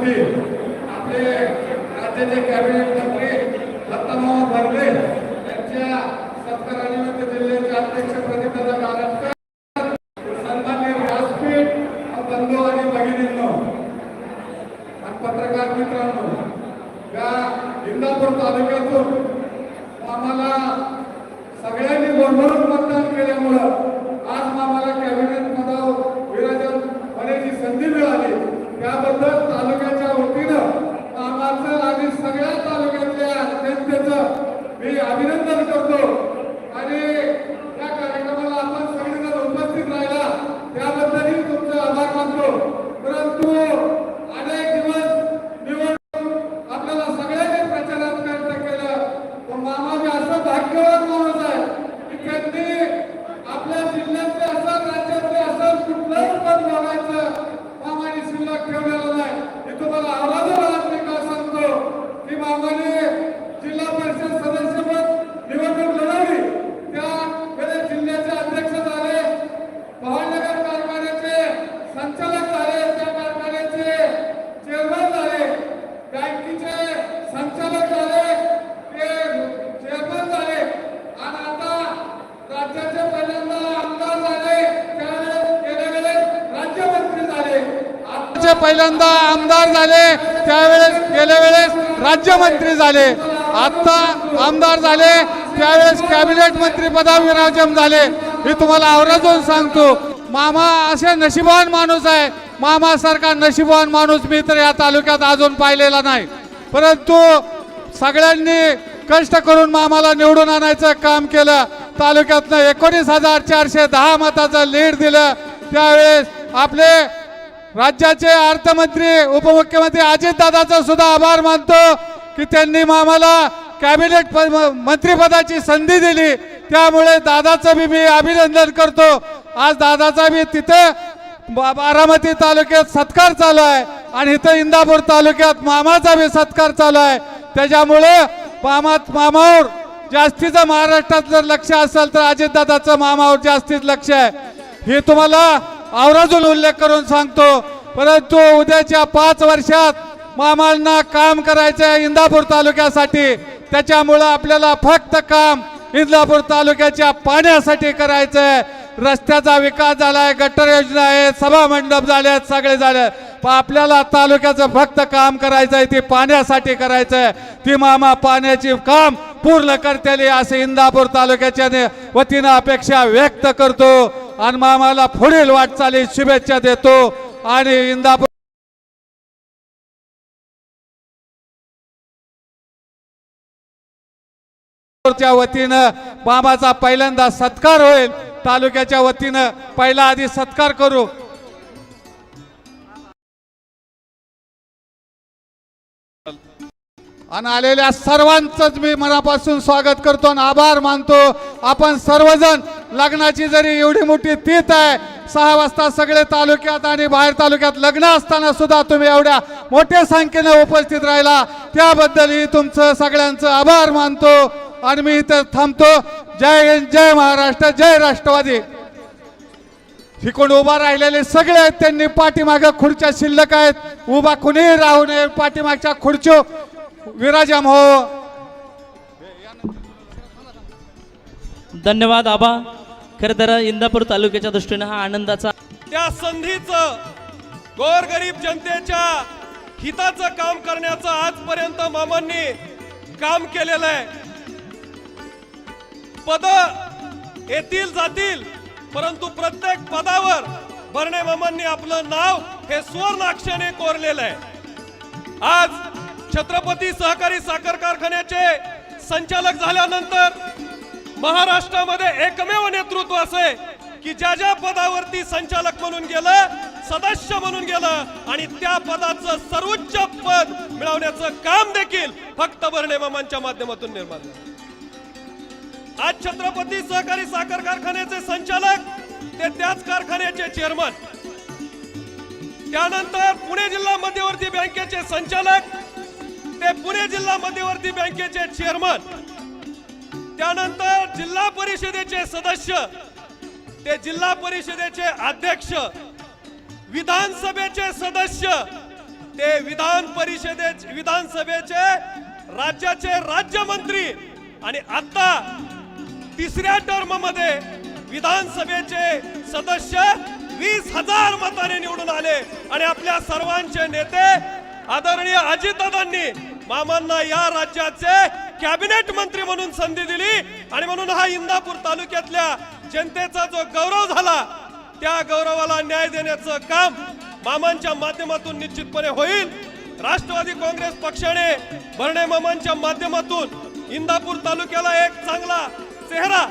सत्कार मूर्ती आपले राज्याचे कॅबिनेट मंत्री दत्ताभाऊ भरले यांच्या सत्कारानिमित्त जिल्ह्याचे अध्यक्ष प्रतिपदा कारंजकर सन्मान्य व्यासपीठ बंधू आणि भगिनींनो आणि पत्रकार मित्रांनो या इंदापूर तालुक्यातून आम्हाला सगळ्यांनी भरभरून मतदान केल्यामुळं आज आम्हाला कॅबिनेट पदावर विराजन होण्याची संधी मिळाली त्याबद्दल तालुक्याच्या वतीनं आम्हाचं आणि सगळ्या तालुक्यातल्या जनतेचं मी अभिनंदन करतो आणि या कार्यक्रमाला आपण सगळेजण उपस्थित राहिला त्याबद्दलही तुमचे आभार मानतो परंतु अनेक दिवस निवडणूक आपल्याला सगळ्यांनी प्रचारात व्यक्त केलं तो मामा मी असं भाग्यवान माणूस आहे की त्यांनी आपल्या जिल्ह्यातले असं राज्यातले असं कुठलंच पद बघायचं मामाने शिल्लक ठेवलेलं नाही हे तुम्हाला आवाजवर आज मी का सांगतो की मामाने जिल्हा परिषद सदस्यपद निवडणूक लढवली त्या वेळेस जिल्ह्याचे अध्यक्ष झाले पवारनगर कारखान्याचे संचालक झाले त्या कारखान्याचे चेअरमन झाले बँकेचे संचालक झाले ते चेअरमन झाले आणि आता राज्याचे पहिल्यांदा आमदार झाले त्यावेळेस गेल्या वेळेस राज्यमंत्री झाले आताचे पहिल्यांदा आमदार झाले त्यावेळेस गेल्या वेळेस राज्यमंत्री झाले. आत्ता आमदार झाले त्यावेळेस कॅबिनेट मंत्री पदावर विराजम झाले. मी तुम्हाला आवर्जून सांगतो मामा असे नशिबान माणूस आहे. मामासारखा नशिबान माणूस मी तर या तालुक्यात अजून पाहिलेला नाही. परंतु सगळ्यांनी कष्ट करून मामाला निवडून आणायचं काम केलं. तालुक्यातनं एकोणीस हजार चारशे दहा मताचं लीड दिलं. त्यावेळेस आपले राज्याचे अर्थमंत्री उपमुख्यमंत्री अजितदादाचा सुद्धा आभार मानतो की त्यांनी मामाला कॅबिनेट प- मंत्रिपदाची संधी दिली. त्यामुळे दादाचं बी मी अभिनंदन करतो. आज दादाचा बी तिथे बारामती तालुक्यात सत्कार चालू आहे आणि इथं इंदापूर तालुक्यात मामाचा बी सत्कार चालू आहे. त्याच्यामुळे मामात मामावर जास्तीचं महाराष्ट्रात जर लक्ष असेल तर अजितदादाचं मामावर जास्तीच लक्ष आहे. हे तुम्हाला आवर्जून उल्लेख करून सांगतो परंतु उद्याच्या पाच वर्षात मामांना काम करायचं आहे इंदापूर तालुक्यासाठी. त्याच्यामुळं आपल्याला फक्त काम इंदापूर तालुक्याच्या पाण्यासाठी करायचं आहे रस्त्याचा विकास झालाय गटर योजना आहे सभा मंडप झाले आहेत सगळे झाले पण आपल्याला तालुक्याचं फक्त काम करायचं आहे ती पाण्यासाठी करायचं आहे ती मामा पाण्याची काम पूर्ण करतेली असे इंदापूर तालुक्याच्या वतीनं अपेक्षा व्यक्त करतो. आणि मामाला पुढील वाटचाली शुभेच्छा देतो. आणि इंदापूर च्या वतीनं बाबाचा पहिल्यांदा सत्कार होईल. तालुक्याच्या वतीनं पहिला आधी सत्कार करू. आणि आलेल्या सर्वांचंच मी मनापासून स्वागत करतो आणि आभार मानतो. आपण सर्वजण लग्नाची जरी एवढी मोठी तीत आहे सहा वाजता सगळे तालुक्यात आणि बाहेर तालुक्यात लग्न असताना सुद्धा तुम्ही एवढ्या मोठ्या संख्येने उपस्थित राहिला. त्याबद्दलही तुमचं सगळ्यांचं आभार मानतो आणि मी इथं थांबतो. जय जय महाराष्ट्र जय राष्ट्रवादी. इकडून उभा राहिलेले सगळे आहेत त्यांनी पाठीमागं खुर्च्या शिल्लक आहेत. उभा कुणीही राहू नये पाठीमागच्या खुर्च्यो विराजम हो. धन्यवाद आबा खरं तर इंदापूर तालुक्याच्या दृष्टीनं हा आनंदाचा त्या संधीचं गोरगरीब जनतेच्या हिताचं काम करण्याचं आजपर्यंत मामांनी काम केलेलं आहे. पद येतील जातील परंतु प्रत्येक पदावर भरणे मामांनी आपलं नाव हे सुवर्ण कोरलेलं आहे. आज छत्रपती सहकारी साखर कारखान्याचे संचालक झाल्यानंतर महाराष्ट्रामध्ये एकमेव नेतृत्व असे की ज्या ज्या पदावरती संचालक म्हणून गेलं सदस्य म्हणून गेलं आणि त्या पदाचं सर्वोच्च पद मिळवण्याचं काम देखील फक्त भरणे मामांच्या माध्यमातून निर्माण झालं. आज छत्रपती सहकारी साखर कारखान्याचे संचालक ते त्याच कारखान्याचे चेअरमन त्यानंतर पुणे जिल्हा मध्यवर्ती बँकेचे संचालक ते पुणे जिल्हा मध्यवर्ती बँकेचे चेअरमन त्यानंतर जिल्हा परिषदेचे सदस्य ते जिल्हा परिषदेचे अध्यक्ष विधानसभेचे सदस्य ते विधान परिषदे विधानसभेचे राज्याचे राज्यमंत्री आणि आता तिसऱ्या टर्ममध्ये विधानसभेचे सदस्य वीस हजार मताने निवडून आले आणि आपल्या सर्वांचे नेते आदरणीय अजितदादांनी मामांना या राज्याचे कॅबिनेट मंत्री म्हणून संधी दिली आणि म्हणून हा इंदापूर तालुक्यातल्या जनतेचा जो गौरव झाला त्या गौरवाला न्याय देण्याचं काम मामांच्या माध्यमातून निश्चितपणे होईल. राष्ट्रवादी काँग्रेस पक्षाने भरणे मामांच्या माध्यमातून इंदापूर तालुक्याला एक चांगला चेहरा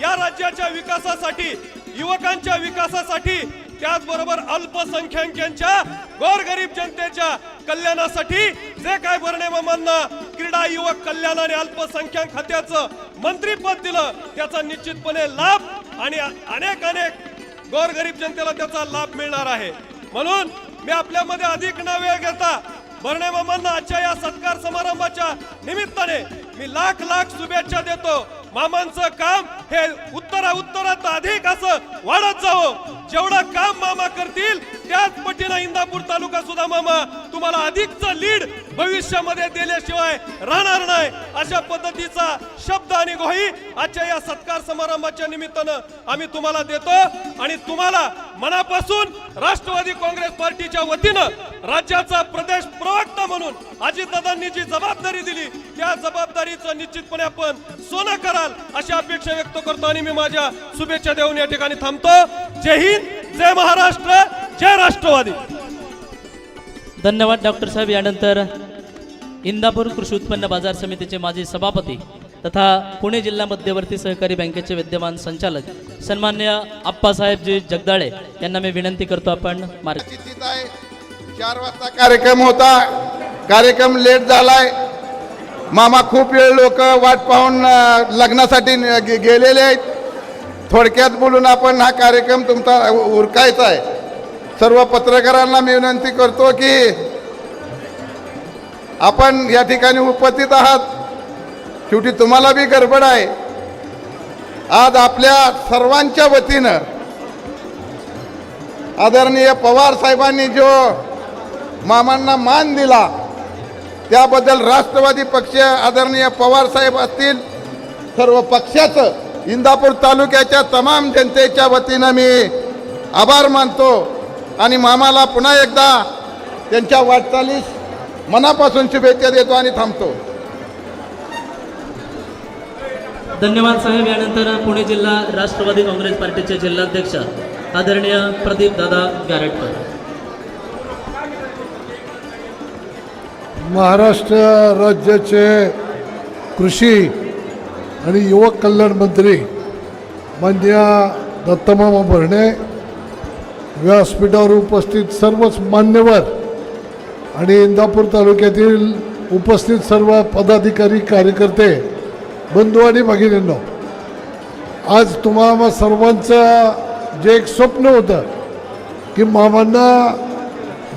या राज्याच्या विकासासाठी युवकांच्या विकासासाठी त्याचबरोबर अल्पसंख्याकांच्या गोरगरीब जनतेच्या कल्याणासाठी जे काय भरणे मामांना क्रीडा युवक कल्याण आणि अल्पसंख्याक खात्याचं मंत्रीपद दिलं त्याचा निश्चितपणे लाभ आणि अनेक अनेक गोरगरीब जनतेला त्याचा लाभ मिळणार आहे. म्हणून मी आपल्यामध्ये अधिक न वेळ घेता भरणे मामांना आजच्या या सत्कार समारंभाच्या निमित्ताने मी लाख लाख शुभेच्छा देतो. मामांचं काम हे उत्तरा उत्तरात अधिक असं वाढत जावं. जेवढं काम मामा करतील त्याच पटीनं इंदापूर तालुका सुद्धा मामा तुम्हाला अधिकचं लीड भविष्यामध्ये दिल्याशिवाय राहणार नाही. अशा पद्धतीचा शब्द आणि गोही आजच्या या सत्कार समारंभाच्या निमित्तानं आम्ही तुम्हाला देतो. आणि तुम्हाला मनापासून राष्ट्रवादी काँग्रेस पार्टीच्या वतीनं राज्याचा प्रदेश प्रवक्ता म्हणून अजितदादांनी जी जबाबदारी दिली त्या जबाबदारीचं निश्चितपणे आपण सोनं कराल अशी अपेक्षा व्यक्त करतो आणि मी माझ्या शुभेच्छा देऊन या ठिकाणी थांबतो. जय हिंद जय महाराष्ट्र जय राष्ट्रवादी. धन्यवाद डॉक्टर साहेब. यानंतर इंदापूर कृषी उत्पन्न बाजार समितीचे माजी सभापती तथा पुणे जिल्हा मध्यवर्ती सहकारी बँकेचे विद्यमान संचालक सन्मान्य आप्पासाहेबजी जगदाळे यांना मी विनंती करतो आपण मार्ग चार वाजता कार्यक्रम होता. कार्यक्रम लेट झालाय. मामा खूप वेळ लोक वाट पाहून लग्नासाठी गेलेले आहेत. थोडक्यात बोलून आपण हा कार्यक्रम तुमचा उरकायचा आहे. सर्व पत्रकारांना मी विनंती करतो की आपण या ठिकाणी उपस्थित आहात. शेवटी तुम्हाला बी गडबड आहे. आज आपल्या सर्वांच्या वतीनं आदरणीय पवार साहेबांनी जो मामांना मान दिला. त्याबद्दल राष्ट्रवादी पक्ष आदरणीय पवार साहेब असतील सर्व पक्षाचं इंदापूर तालुक्याच्या तमाम जनतेच्या वतीनं मी आभार मानतो. आणि मामाला पुन्हा एकदा त्यांच्या वाटचालीस मनापासून शुभेच्छा देतो आणि थांबतो. धन्यवाद साहेब. यानंतर पुणे जिल्हा राष्ट्रवादी काँग्रेस पार्टीचे जिल्हाध्यक्ष आदरणीय प्रदीप दादा गारटकर. महाराष्ट्र राज्याचे कृषी आणि युवक कल्याण मंत्री मान्य दत्तमामा भरणे व्यासपीठावर उपस्थित सर्वच मान्यवर आणि इंदापूर तालुक्यातील उपस्थित सर्व पदाधिकारी कार्यकर्ते बंधू आणि भगिनींनो आज तुम्हाला सर्वांचं जे एक स्वप्न होतं की मामांना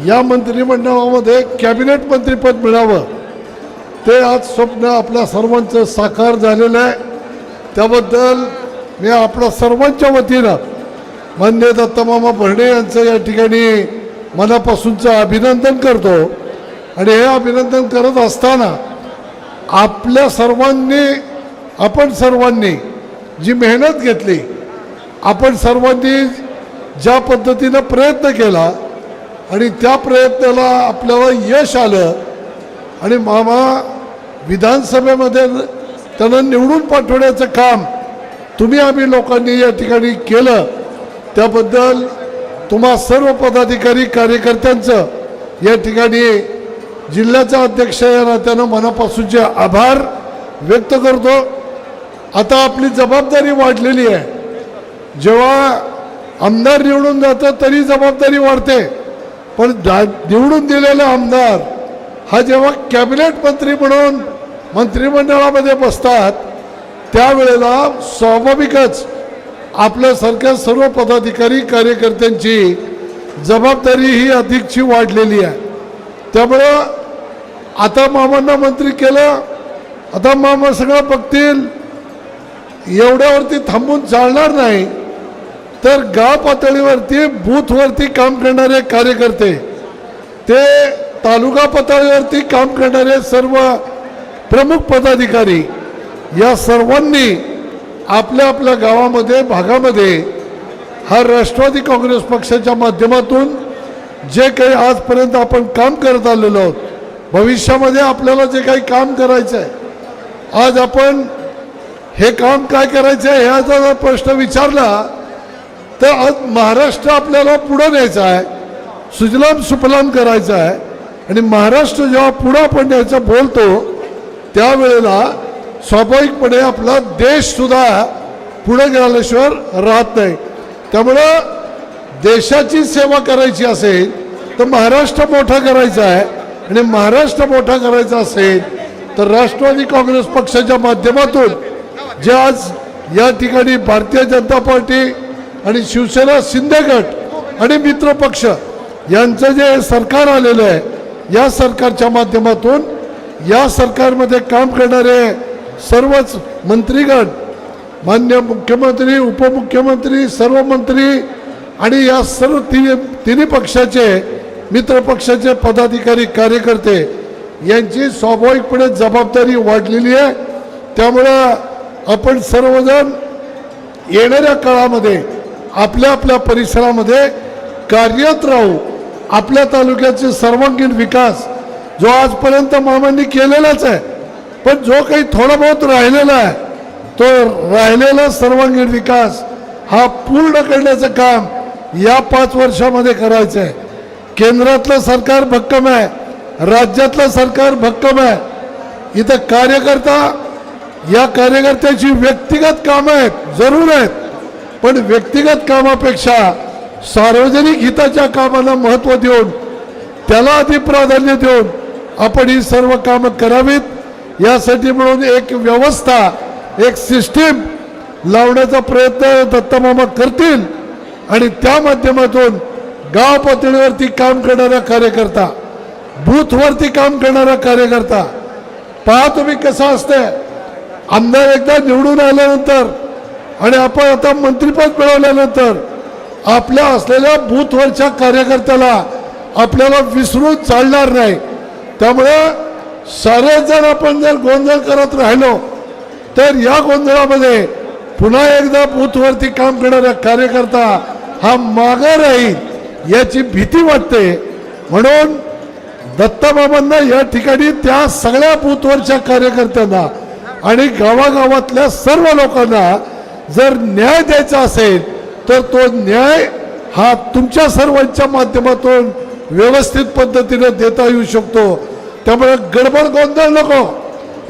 या मंत्रिमंडळामध्ये कॅबिनेट मंत्रीपद मिळावं ते आज स्वप्न आपल्या सर्वांचं साकार झालेलं आहे. त्याबद्दल मी आपल्या सर्वांच्या वतीनं मान्य दत्तमामा भरणे यांचं या ठिकाणी मनापासूनचं अभिनंदन करतो. आणि हे अभिनंदन करत असताना आपल्या सर्वांनी आपण सर्वांनी जी मेहनत घेतली आपण सर्वांनी ज्या पद्धतीनं प्रयत्न केला आणि त्या प्रयत्नाला आपल्याला यश आलं. आणि मामा विधानसभेमध्ये त्यांना निवडून पाठवण्याचं काम तुम्ही आम्ही लोकांनी या ठिकाणी केलं. त्याबद्दल तुम्हा सर्व पदाधिकारी कार्यकर्त्यांचं या ठिकाणी जिल्ह्याचा अध्यक्ष या नात्यानं मनापासूनचे आभार व्यक्त करतो. आता आपली जबाबदारी वाढलेली आहे. जेव्हा आमदार निवडून जातं तरी जबाबदारी वाढते. पण निवडून दिलेला आमदार हा जेव्हा कॅबिनेट मंत्री म्हणून मंत्रिमंडळामध्ये बसतात त्यावेळेला स्वाभाविकच आपल्यासारख्या सर्व पदाधिकारी कार्यकर्त्यांची जबाबदारी ही अधिकची वाढलेली आहे. त्यामुळं आता मामांना मंत्री केलं आता मामा सगळं बघतील एवढ्यावरती थांबून चालणार नाही. तर गाव पातळीवरती बूथवरती काम करणारे कार्यकर्ते ते तालुका पातळीवरती काम करणारे सर्व प्रमुख पदाधिकारी या सर्वांनी आपल्या आपल्या गावामध्ये भागामध्ये हा राष्ट्रवादी काँग्रेस पक्षाच्या माध्यमातून जे काही आजपर्यंत आपण काम करत आलेलो आहोत भविष्यामध्ये आपल्याला जे काही काम करायचं आहे आज आपण हे काम काय करायचं आहे ह्याचा जर प्रश्न विचारला तर आज महाराष्ट्र आपल्याला पुढं न्यायचा आहे. सुजलाम सुफलाम करायचं आहे. आणि महाराष्ट्र जेव्हा पुढं आपण न्यायचा बोलतो त्यावेळेला स्वाभाविकपणे आपला देशसुद्धा पुढे गेल्याशिवाय राहत नाही. त्यामुळं देशाची सेवा करायची असेल तर महाराष्ट्र मोठा करायचा आहे. आणि महाराष्ट्र मोठा करायचा असेल तर राष्ट्रवादी काँग्रेस पक्षाच्या माध्यमातून जे आज या ठिकाणी भारतीय जनता पार्टी आणि शिवसेना शिंदे गट आणि मित्र पक्ष यांचं जे सरकार आलेलं आहे या सरकारच्या माध्यमातून या सरकारमध्ये काम करणारे सर्वच मंत्रीगण मान्य मुख्यमंत्री उपमुख्यमंत्री सर्व मंत्री आणि या सर्व तिन्ही तिन्ही पक्षाचे मित्र पक्षाचे पदाधिकारी कार्यकर्ते यांची स्वाभाविकपणे जबाबदारी वाढलेली आहे. त्यामुळं आपण सर्वजण येणाऱ्या काळामध्ये आपल्या आपल्या परिसरामध्ये कार्यरत राहू. आपल्या तालुक्याचे सर्वांगीण विकास जो आजपर्यंत मामांनी केलेलाच आहे. पण जो काही थोडा बहुत राहिलेला आहे तो राहिलेला सर्वांगीण विकास हा पूर्ण करण्याचं काम या पाच वर्षामध्ये करायचं आहे. केंद्रातलं सरकार भक्कम आहे राज्यातलं सरकार भक्कम आहे. इथं कार्यकर्ता या कार्यकर्त्याची व्यक्तिगत कामं आहेत जरूर आहेत. पण व्यक्तिगत कामापेक्षा सार्वजनिक हिताच्या कामाला महत्त्व देऊन त्याला आधी प्राधान्य देऊन आपण ही सर्व कामं करावीत. यासाठी म्हणून एक व्यवस्था एक सिस्टीम लावण्याचा प्रयत्न दत्तमामा करतील आणि त्या माध्यमातून गाव पातळीवरती काम करणारा कार्यकर्ता बूथवरती काम करणारा कार्यकर्ता पहा तुम्ही कसं असतंय. आमदार एकदा निवडून आल्यानंतर आणि आपण आता मंत्रीपद मिळवल्यानंतर आपल्या असलेल्या बूथवरच्या कार्यकर्त्याला आपल्याला विसरून चालणार नाही. त्यामुळं सारेजण आपण जर गोंधळ करत राहिलो तर या गोंधळामध्ये पुन्हा एकदा बूथवरती काम करणारा कार्यकर्ता हा मागे राहील याची भीती वाटते. म्हणून दत्ताबाबांना या ठिकाणी त्या सगळ्या बूथवरच्या कार्यकर्त्यांना आणि गावागावातल्या सर्व लोकांना जर न्याय द्यायचा असेल तर तो न्याय हा तुमच्या सर्वांच्या माध्यमातून व्यवस्थित पद्धतीने देता येऊ शकतो. त्यामुळे गडबड गोंधळ नको.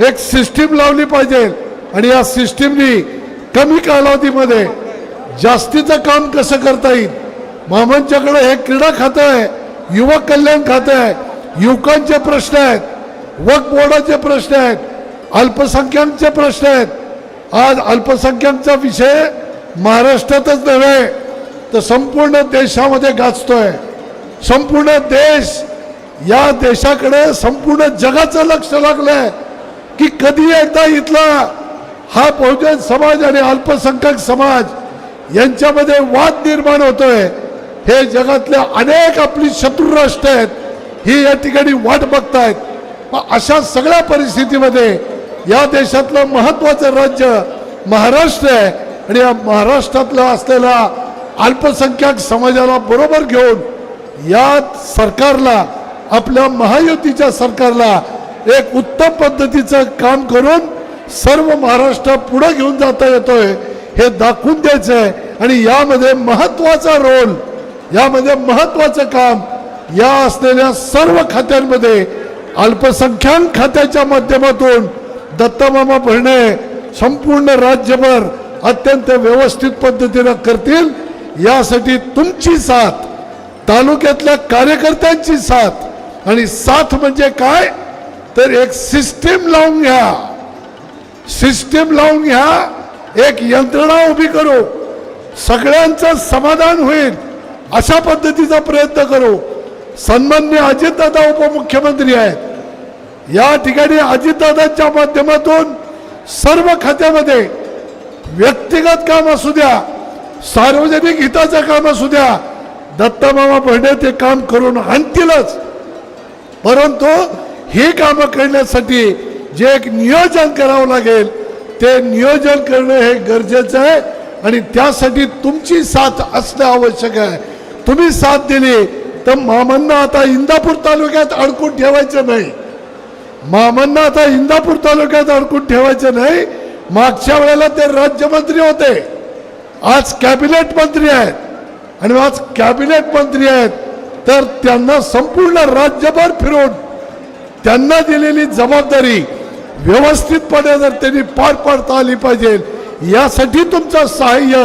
एक सिस्टीम लावली पाहिजे आणि या सिस्टीमनी कमी कालावधीमध्ये जास्तीचं काम कसं करता येईल? मामांच्याकडे हे क्रीडा खातं आहे युवक कल्याण खातं आहे युवकांचे प्रश्न आहेत वक बोर्डाचे प्रश्न आहेत अल्पसंख्याकचे प्रश्न आहेत. आज अल्पसंख्याकचा विषय महाराष्ट्रातच नव्हे तर संपूर्ण देशामध्ये गाजतोय. संपूर्ण देश या देशाकडे संपूर्ण जगाचं लक्ष लागलंय की कधी एकदा इथला हा बहुजन समाज आणि अल्पसंख्याक समाज यांच्यामध्ये वाद निर्माण होतोय. हे जगातल्या अनेक आपली शत्रू राष्ट्र आहेत ही या ठिकाणी वाट बघतायत. मग अशा सगळ्या परिस्थितीमध्ये या देशातलं महत्वाचं राज्य महाराष्ट्र आहे. आणि या महाराष्ट्रातलं असलेला अल्पसंख्याक समाजाला बरोबर घेऊन या सरकारला आपल्या महायुतीच्या सरकारला एक उत्तम पद्धतीचं काम करून सर्व महाराष्ट्र पुढे घेऊन जाता येतोय हे दाखवून द्यायचं आहे आणि यामध्ये महत्त्वाचा रोल यामध्ये महत्वाचं काम या असलेल्या सर्व खात्यांमध्ये अल्पसंख्याक खात्याच्या माध्यमातून दत्तामामा भरणे संपूर्ण राज्यभर अत्यंत व्यवस्थित पद्धतीनं करतील. यासाठी तुमची साथ तालुक्यातल्या कार्यकर्त्यांची साथ. आणि साथ म्हणजे काय? तर एक सिस्टीम लावून घ्या. सिस्टीम लावून घ्या. एक यंत्रणा उभी करू. सगळ्यांचं समाधान होईल. अशा पद्धतीचा प्रयत्न करू. सन्मान्य अजितदादा उपमुख्यमंत्री आहेत. या ठिकाणी अजितदादांच्या माध्यमातून सर्व खात्यामध्ये व्यक्तिगत काम असू द्या सार्वजनिक हिताचं काम असू द्या दत्तामामा बहिणे ते काम करून आणतीलच. परंतु ही कामं करण्यासाठी जे एक नियोजन करावं लागेल ते नियोजन करणं हे गरजेचं आहे आणि त्यासाठी तुमची साथ असणं आवश्यक आहे. तुम्ही साथ दिली तर मामांना आता इंदापूर तालुक्यात अडकून ठेवायचं नाही. मामांना आता इंदापूर तालुक्यात अडकून ठेवायचं नाही. मागच्या वेळेला ते राज्यमंत्री होते. आज कॅबिनेट मंत्री आहेत. आणि आज कॅबिनेट मंत्री आहेत. तर त्यांना संपूर्ण राज्यभर फिरून त्यांना दिलेली जबाबदारी व्यवस्थितपणे जर त्यांनी पार पाडता आली पाहिजे यासाठी तुमचं सहाय्य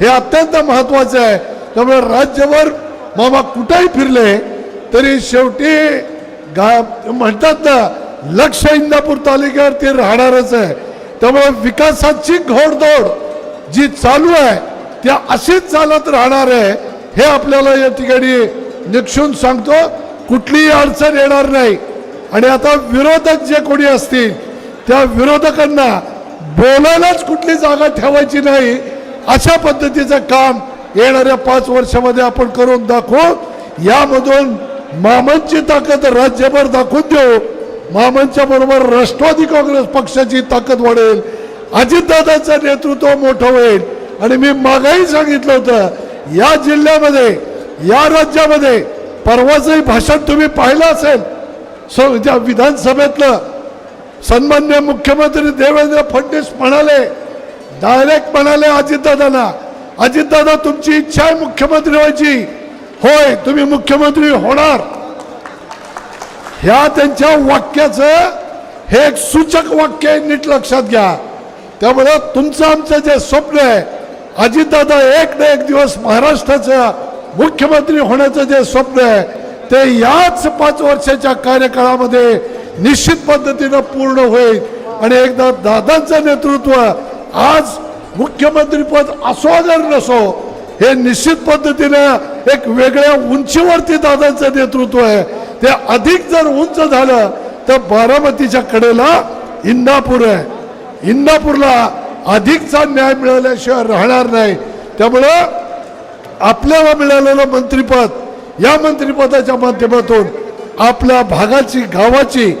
हे अत्यंत महत्वाचं आहे. त्यामुळे राज्यभर मामा कुठेही फिरले तरी शेवटी गा म्हणतात ना लक्ष इंदापूर तालुक्यावर ते राहणारच आहे. त्यामुळे विकासाची घोडदौड जी चालू आहे त्या अशीच चालत राहणार आहे हे आपल्याला या ठिकाणी निक्षून सांगतो. कुठलीही अडचण येणार नाही. आणि आता विरोधक जे कोणी असतील त्या विरोधकांना बोलायलाच कुठली जागा ठेवायची नाही अशा पद्धतीचं काम येणाऱ्या पाच वर्षामध्ये आपण करून दाखवू. यामधून मामांची ताकद राज्यभर दाखवून देऊ. मामांच्या बरोबर राष्ट्रवादी काँग्रेस पक्षाची ताकद वाढेल. अजितदादांचं नेतृत्व मोठं होईल. आणि मी मागाही सांगितलं होतं या जिल्ह्यामध्ये या राज्यामध्ये परवाचंही भाषण तुम्ही पाहिलं असेल. सो त्या विधानसभेतलं सन्मान्य मुख्यमंत्री देवेंद्र फडणवीस म्हणाले डायरेक्ट म्हणाले अजितदादांना अजितदादा तुमची इच्छा आहे मुख्यमंत्री व्हायची. होय तुम्ही मुख्यमंत्री होणार. ह्या त्यांच्या वाक्याचं हे एक सूचक वाक्य आहे नीट लक्षात घ्या. त्यामुळं तुमचं आमचं जे स्वप्न आहे अजितदादा एक ना एक दिवस महाराष्ट्राचं मुख्यमंत्री होण्याचं जे स्वप्न आहे ते याच पाच वर्षाच्या कार्यकाळामध्ये निश्चित पद्धतीनं पूर्ण होईल. आणि एकदा दादांचं नेतृत्व आज मुख्यमंत्रीपद असो जर नसो हे निश्चित पद्धतीनं एक वेगळ्या उंचीवरती दादांचं नेतृत्व आहे. ते अधिक जर उंच झालं तर बारामतीच्या कडेला इंदापूर आहे. इंदापूरला अधिकचा न्याय मिळाल्याशिवाय राहणार नाही. त्यामुळं आपल्याला मिळालेलं मंत्रिपद या मंत्रिपदाच्या माध्यमातून आपल्या भागाची गावाची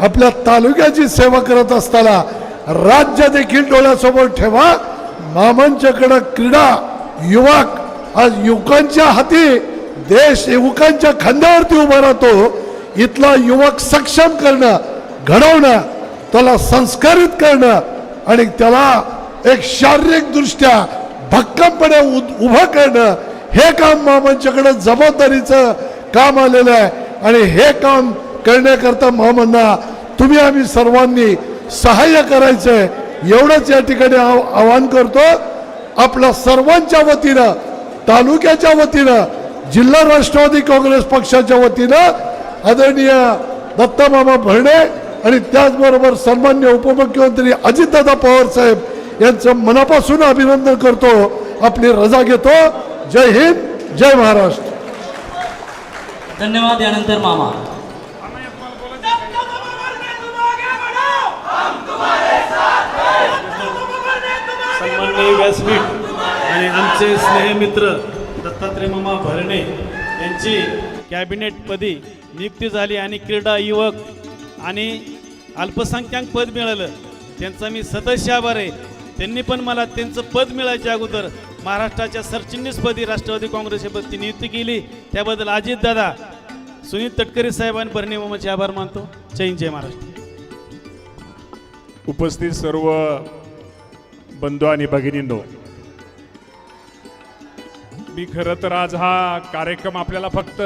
आपल्या तालुक्याची सेवा करत असताना राज्य देखील डोळ्यासमोर ठेवा. मामांच्याकडं क्रीडा युवक आज युवकांच्या हाती देश युवकांच्या खांद्यावरती उभा राहतो इथला युवक सक्षम करणं घडवणं त्याला संस्कारित करणं आणि त्याला एक शारीरिकदृष्ट्या भक्कमपणे उ- उभं करणं हे काम मामांच्याकडे जबाबदारीचं काम आलेलं आहे. आणि हे काम करण्याकरता मामांना तुम्ही आम्ही सर्वांनी सहाय्य करायचं आहे एवढंच या ठिकाणी आव- आवाहन करतो. आपल्या सर्वांच्या वतीनं तालुक्याच्या वतीनं जिल्हा राष्ट्रवादी काँग्रेस पक्षाच्या वतीनं आदरणीय दत्तामामा भरणे आणि त्याचबरोबर सन्मान्य उपमुख्यमंत्री अजितदादा पवार साहेब यांचं मनापासून अभिनंदन करतो आपली रजा घेतो. जय हिंद जय महाराष्ट्र. धन्यवाद यानंतर मामा. आणि आमचे स्नेहमित्र दत्तात्रय मामा यांची कॅबिनेटपदी नियुक्ती झाली आणि क्रीडा युवक आणि अल्पसंख्याक पद मिळालं. त्यांचा मी सदस्य आभार आहे. त्यांनी पण मला त्यांचं पद मिळायच्या अगोदर महाराष्ट्राच्या सरचिटणीसपदी राष्ट्रवादी काँग्रेसपदी नियुक्ती केली. त्याबद्दल अजितदादा सुनील तटकरे साहेबांनी आणि भरणे आभार मानतो. जय जय महाराष्ट्र. उपस्थित सर्व बंधू आणि भगिनींनो मी खरं तर आज हा कार्यक्रम आपल्याला फक्त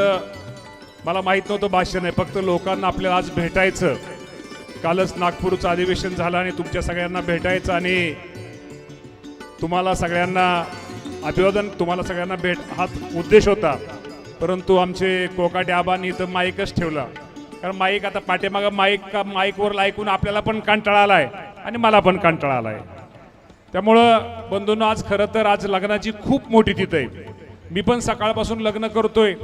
मला माहीत नव्हतं भाषण आहे फक्त लोकांना आपल्याला आज भेटायचं. कालच नागपूरचं अधिवेशन झालं आणि तुमच्या सगळ्यांना भेटायचं आणि तुम्हाला सगळ्यांना अभिवादन तुम्हाला सगळ्यांना भेट हा उद्देश होता. परंतु आमचे कोकाटे आबांनी इथं माईकच ठेवला. कारण माईक आता पाठीमागं माईक का माईकवर ऐकून आपल्याला पण कंटाळा आलाय आणि मला पण कंटाळा आलाय. त्यामुळं बंधूंना आज खरं तर आज लग्नाची खूप मोठी तिथं आहे. मी पण सकाळपासून लग्न करतोय.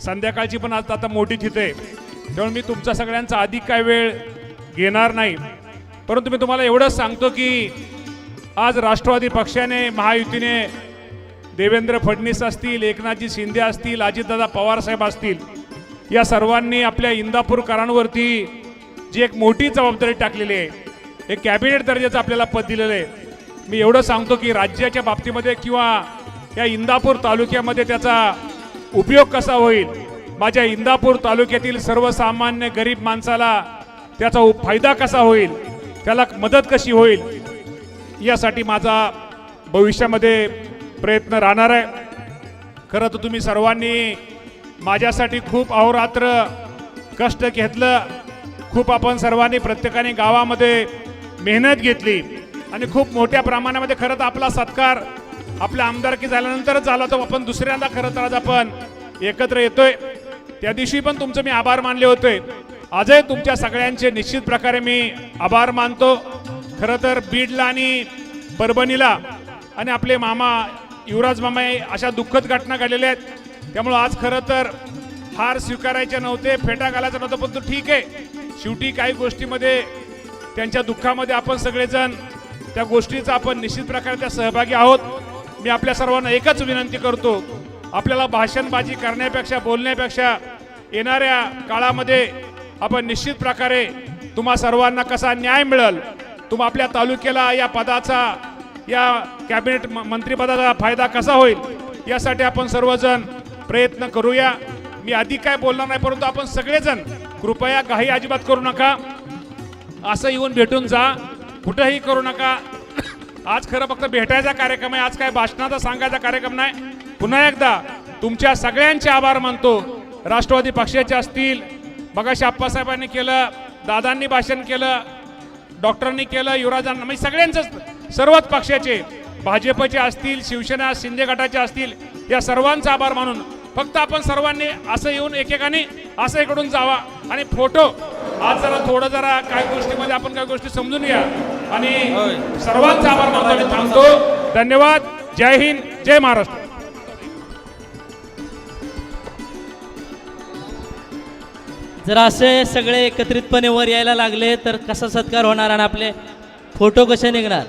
संध्याकाळची पण आज आता मोठी थिथे त्यामुळे मी तुमचा सगळ्यांचा अधिक काय वेळ घेणार नाही. परंतु मी तुम्हाला एवढंच सांगतो की आज राष्ट्रवादी पक्षाने महायुतीने देवेंद्र फडणवीस असतील एकनाथजी शिंदे असतील अजितदादा पवारसाहेब असतील या सर्वांनी आपल्या इंदापूरकरांवरती जी एक मोठी जबाबदारी टाकलेली आहे एक कॅबिनेट दर्जाचं आपल्याला पद दिलेलं आहे. मी एवढं सांगतो की राज्याच्या बाबतीमध्ये किंवा या इंदापूर तालुक्यामध्ये त्याचा उपयोग कसा होईल? माझ्या इंदापूर तालुक्यातील सर्वसामान्य गरीब माणसाला त्याचा फायदा कसा होईल? त्याला मदत कशी होईल? यासाठी माझा भविष्यामध्ये प्रयत्न राहणार आहे. खरं तर तुम्ही सर्वांनी माझ्यासाठी खूप अहोरात्र कष्ट घेतलं. खूप आपण सर्वांनी प्रत्येकाने गावामध्ये मेहनत घेतली. आणि खूप मोठ्या प्रमाणामध्ये खरं तर आपला सत्कार आपल्या आमदारकी झाल्यानंतरच झाला तर आपण दुसऱ्यांदा खरं तर आज आपण एकत्र येतोय. त्या दिवशी पण तुमचं मी आभार मानले होते. आजही तुमच्या सगळ्यांचे निश्चित प्रकारे मी आभार मानतो. खरं तर बीडला आणि परभणीला आणि आपले मामा युवराज मामा अशा दुःखद घटना घडलेल्या आहेत. त्यामुळं आज खरं तर हार स्वीकारायचे नव्हते फेटा घालायचा नव्हतं पण तो ठीक आहे. शेवटी काही गोष्टीमध्ये त्यांच्या दुःखामध्ये आपण सगळेजण त्या गोष्टीचा आपण निश्चित प्रकारे त्या सहभागी आहोत. मी आपल्या सर्वांना एकच विनंती करतो. आपल्याला भाषणबाजी करण्यापेक्षा बोलण्यापेक्षा येणाऱ्या काळामध्ये आपण निश्चित प्रकारे तुम्हा सर्वांना कसा न्याय मिळेल तुम्हा आपल्या तालुक्याला या पदाचा या कॅबिनेट म- मंत्रिपदाचा फायदा कसा होईल यासाठी आपण सर्वजण प्रयत्न करूया. मी आधी काय बोलणार नाही परंतु आपण सगळेजण कृपया काही अजिबात करू नका. असं येऊन भेटून जा. कुठंही करू नका. आज खरं फक्त भेटायचा कार्यक्रम आहे आज काय भाषणाचा सांगायचा कार्यक्रम नाही. पुन्हा एकदा तुमच्या सगळ्यांचे आभार मानतो. राष्ट्रवादी पक्षाचे असतील मगाशी आप्पासाहेबांनी केलं दादांनी भाषण केलं डॉक्टरांनी केलं युवराजांना म्हणजे सगळ्यांचं सर्वच पक्षाचे भाजपचे असतील शिवसेना शिंदे गटाचे असतील या सर्वांचा आभार मानून फक्त आपण सर्वांनी असं येऊन एकेकाने असं इकडून जावा. आणि फोटो आज जरा थोडं जरा काय गोष्टीमध्ये आपण काय गोष्टी समजून घ्या. आणि सर्वांचा आभार मानतो आणि थांबतो. धन्यवाद. जय हिंद जय महाराष्ट्र. जर असे सगळे एकत्रितपणे वर यायला लागले तर कसा सत्कार होणार आणि आपले फोटो कसे निघणार?